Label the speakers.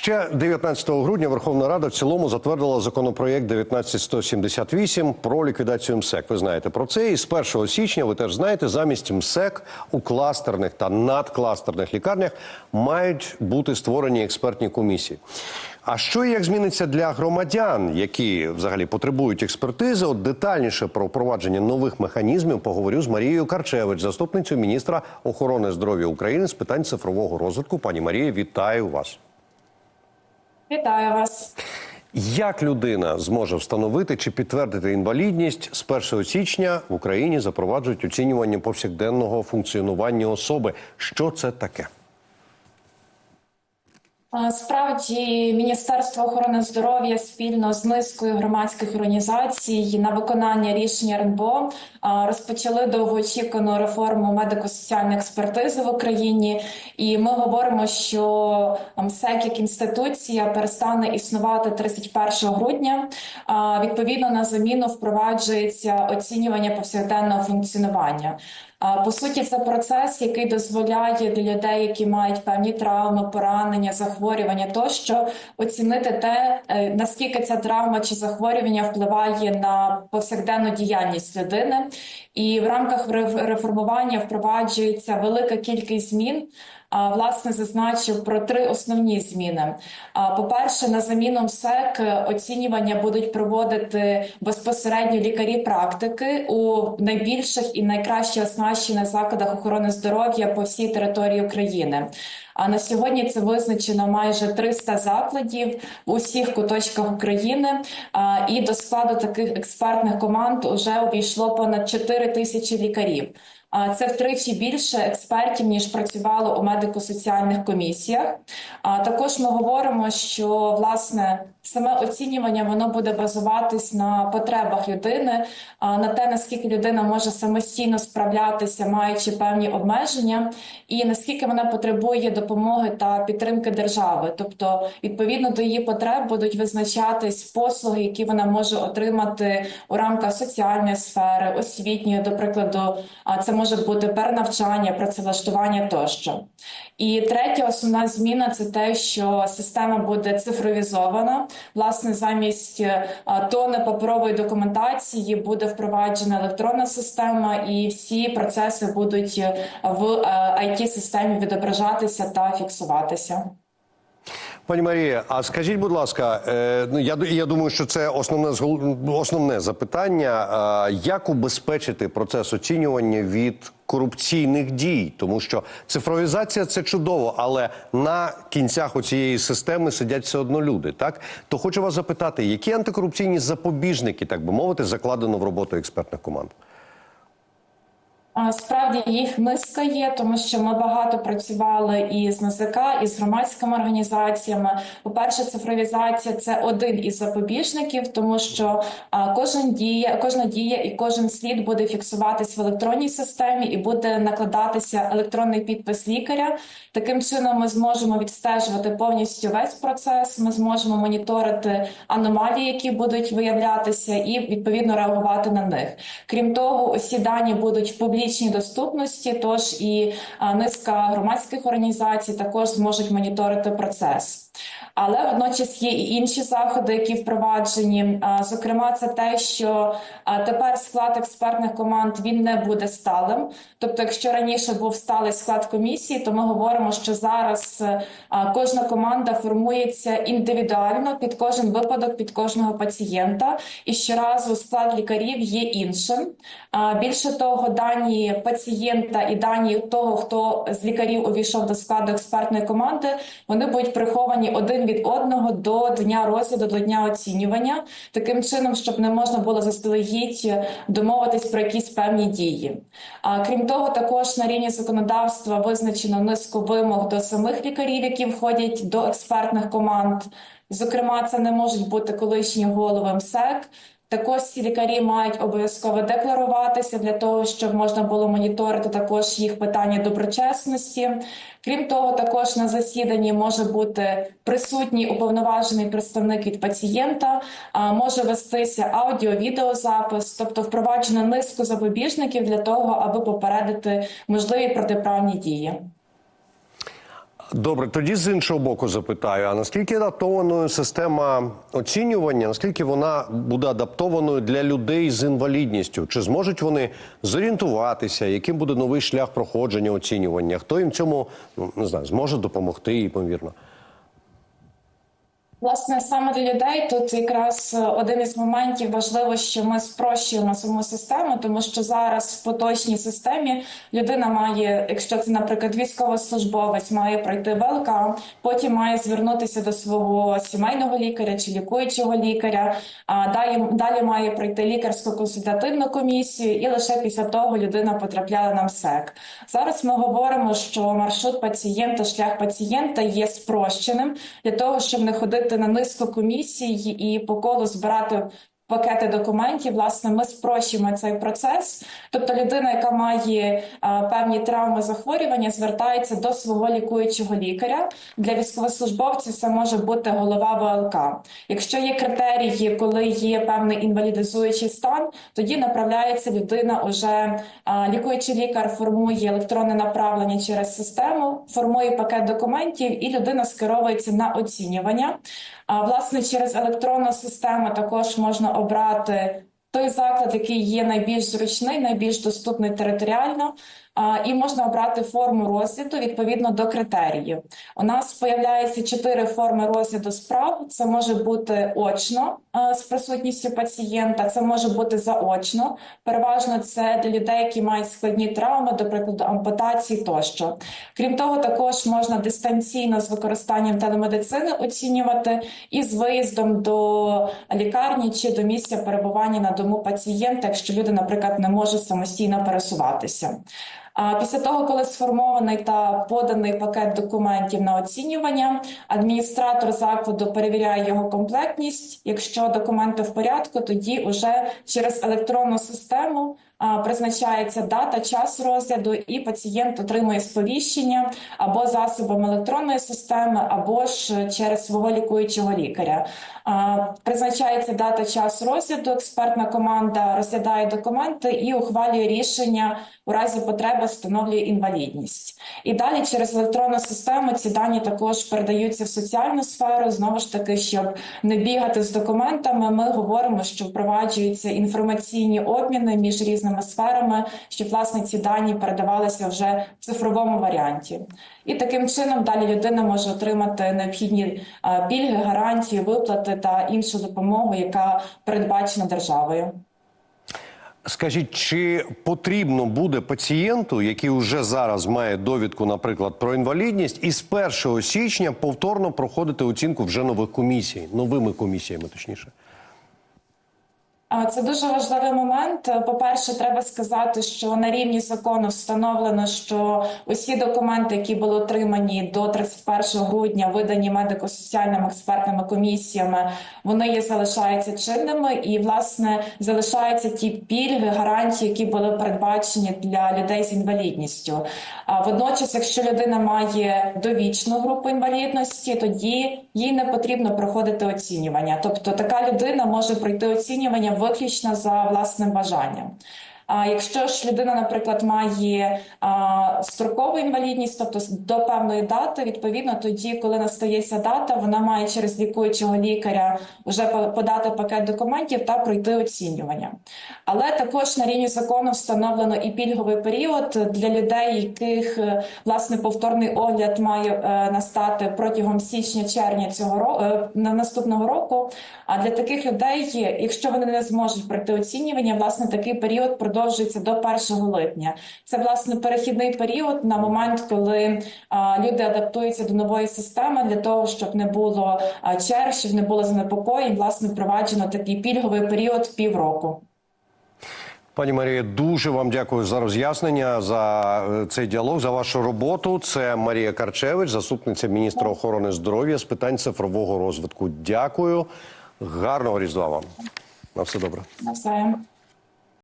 Speaker 1: Ще 19 грудня Верховна Рада в цілому затвердила законопроєкт 19178 про ліквідацію МСЕК. Ви знаєте про це. І з 1 січня ви теж знаєте, замість МСЕК у кластерних та надкластерних лікарнях мають бути створені експертні комісії. А що і як зміниться для громадян, які взагалі потребують експертизи? От детальніше про впровадження нових механізмів поговорю з Марією Карчевич, заступницею міністра охорони здоров'я України з питань цифрового розвитку. Пані Марія, вітаю вас.
Speaker 2: Вітаю вас.
Speaker 1: Як людина зможе встановити чи підтвердити інвалідність з 1 січня в Україні запроваджують оцінювання повсякденного функціонування особи? Що це таке?
Speaker 2: Справді, Міністерство охорони здоров'я спільно з низкою громадських організацій на виконання рішення РНБО розпочали довгоочікувану реформу медико-соціальної експертизи в Україні, і ми говоримо, що МСЕК як інституція перестане існувати 31 грудня. Відповідно на заміну впроваджується оцінювання повсякденного функціонування. По суті, це процес, який дозволяє для людей, які мають певні травми, поранення, захворювання, тощо оцінити те, е, наскільки ця травма чи захворювання впливає на повсякденну діяльність людини, і в рамках реформування впроваджується велика кількість змін. Власне, зазначив про три основні зміни. По-перше, на заміну МСЕК оцінювання будуть проводити безпосередньо лікарі практики у найбільших і найкраще оснащених закладах охорони здоров'я по всій території України. А на сьогодні це визначено майже 300 закладів у всіх куточках України. І до складу таких експертних команд вже увійшло понад 4 тисячі лікарів. Це втричі більше експертів ніж працювало у медико-соціальних комісіях. Також ми говоримо, що власне саме оцінювання воно буде базуватись на потребах людини, на те наскільки людина може самостійно справлятися, маючи певні обмеження, і наскільки вона потребує допомоги та підтримки держави, тобто відповідно до її потреб будуть визначатись послуги, які вона може отримати у рамках соціальної сфери, освітньої, до прикладу, це може бути перенавчання, працевлаштування тощо. І третя основна зміна це те, що система буде цифровізована. Власне, замість е, тони паперової документації буде впроваджена електронна система, і всі процеси будуть в it е, системі відображатися та фіксуватися.
Speaker 1: Пані Марія, а скажіть, будь ласка, ну я я думаю, що це основне основне запитання. Як убезпечити процес оцінювання від корупційних дій, тому що цифровізація це чудово, але на кінцях у цієї системи сидять все одно люди. Так то хочу вас запитати, які антикорупційні запобіжники, так би мовити, закладено в роботу експертних команд.
Speaker 2: Справді їх низка є, тому що ми багато працювали і з НЗК, і з громадськими організаціями. По перше, цифровізація це один із запобіжників, тому що кожен дія, кожна дія і кожен слід буде фіксуватись в електронній системі і буде накладатися електронний підпис лікаря. Таким чином, ми зможемо відстежувати повністю весь процес. Ми зможемо моніторити аномалії, які будуть виявлятися, і відповідно реагувати на них. Крім того, усі дані будуть в публічній публічній доступності, тож і низка громадських організацій також зможуть моніторити процес. Але водночас є і інші заходи, які впроваджені. Зокрема, це те, що тепер склад експертних команд він не буде сталим. Тобто, якщо раніше був сталий склад комісії, то ми говоримо, що зараз кожна команда формується індивідуально під кожен випадок, під кожного пацієнта, і щоразу склад лікарів є іншим. Більше того, дані пацієнта і дані того, хто з лікарів увійшов до складу експертної команди, вони будуть приховані один від одного до дня розгляду, до дня оцінювання, таким чином, щоб не можна було заздалегідь домовитись про якісь певні дії. А крім того, також на рівні законодавства визначено низку вимог до самих лікарів, які входять до експертних команд. Зокрема, це не можуть бути колишні голови МСЕК. Також ці лікарі мають обов'язково декларуватися для того, щоб можна було моніторити також їх питання доброчесності. Крім того, також на засіданні може бути присутній уповноважений представник від пацієнта, може вестися аудіо-відеозапис, тобто впроваджено низку запобіжників для того, аби попередити можливі протиправні дії.
Speaker 1: Добре, тоді з іншого боку запитаю: а наскільки адаптованою система оцінювання, наскільки вона буде адаптованою для людей з інвалідністю? Чи зможуть вони зорієнтуватися, яким буде новий шлях проходження оцінювання? Хто їм цьому ну, не знаю, зможе допомогти, ймовірно?
Speaker 2: Власне, саме для людей тут якраз е, один із моментів важливо, що ми спрощуємо саму систему, тому що зараз в поточній системі людина має, якщо це, наприклад, військовослужбовець, має пройти ВЛК, потім має звернутися до свого сімейного лікаря чи лікуючого лікаря. А далі, далі має пройти лікарську консультативну комісію, і лише після того людина потрапляє на МСЕК. Зараз ми говоримо, що маршрут пацієнта, шлях пацієнта є спрощеним для того, щоб не ходити на низку комісій і по колу збирати. Пакети документів, власне, ми спрощуємо цей процес. Тобто, людина, яка має певні травми захворювання, звертається до свого лікуючого лікаря. Для військовослужбовців це може бути голова ВЛК. Якщо є критерії, коли є певний інвалідизуючий стан, тоді направляється людина уже лікуючий лікар формує електронне направлення через систему, формує пакет документів, і людина скеровується на оцінювання. А власне через електронну систему також можна обрати той заклад, який є найбільш зручний, найбільш доступний територіально. І можна обрати форму розгляду відповідно до критеріїв. У нас появляється чотири форми розгляду справ. Це може бути очно з присутністю пацієнта, це може бути заочно. Переважно це для людей, які мають складні травми, до прикладу, ампутації тощо. Крім того, також можна дистанційно з використанням телемедицини оцінювати і з виїздом до лікарні чи до місця перебування на дому пацієнта, якщо люди, наприклад, не можуть самостійно пересуватися. Після того, коли сформований та поданий пакет документів на оцінювання, адміністратор закладу перевіряє його комплектність. Якщо документи в порядку, тоді вже через електронну систему призначається дата, час розгляду, і пацієнт отримує сповіщення або засобом електронної системи, або ж через свого лікуючого лікаря. Призначається дата, час розгляду. Експертна команда розглядає документи і ухвалює рішення у разі потреби встановлює інвалідність. І далі через електронну систему ці дані також передаються в соціальну сферу. Знову ж таки, щоб не бігати з документами, ми говоримо, що впроваджуються інформаційні обміни між різними сферами, щоб власне ці дані передавалися вже в цифровому варіанті. І таким чином далі людина може отримати необхідні е, пільги, гарантії, виплати та іншу допомогу, яка передбачена державою.
Speaker 1: Скажіть, чи потрібно буде пацієнту, який вже зараз має довідку, наприклад, про інвалідність, і з 1 січня повторно проходити оцінку вже нових комісій, новими комісіями, точніше?
Speaker 2: Це дуже важливий момент. По-перше, треба сказати, що на рівні закону встановлено, що усі документи, які були отримані до 31 грудня, видані медико-соціальними експертними комісіями, вони є залишаються чинними і власне залишаються ті пільги, гарантії, які були передбачені для людей з інвалідністю. Водночас, якщо людина має довічну групу інвалідності, тоді їй не потрібно проходити оцінювання. Тобто така людина може пройти оцінювання виключно за власним бажанням. Якщо ж людина, наприклад, має строкову інвалідність, тобто до певної дати, відповідно, тоді, коли настається дата, вона має через лікуючого лікаря вже подати пакет документів та пройти оцінювання. Але також на рівні закону встановлено і пільговий період для людей, яких е, власне повторний огляд має е, настати протягом січня-червня цього року наступного року. А для таких людей, якщо вони не зможуть пройти оцінювання, власне такий період продовжується до 1 липня. Це власне перехідний період на момент, коли люди адаптуються до нової системи для того, щоб не було черг, щоб не було занепокоєнь. Власне, впроваджено такий пільговий період півроку.
Speaker 1: Пані Марія, дуже вам дякую за роз'яснення за е, цей діалог, за вашу роботу. Це Марія Карчевич, заступниця міністра охорони здоров'я з питань цифрового розвитку. Дякую, гарного різдва вам. На все добре.
Speaker 2: Навзаєм.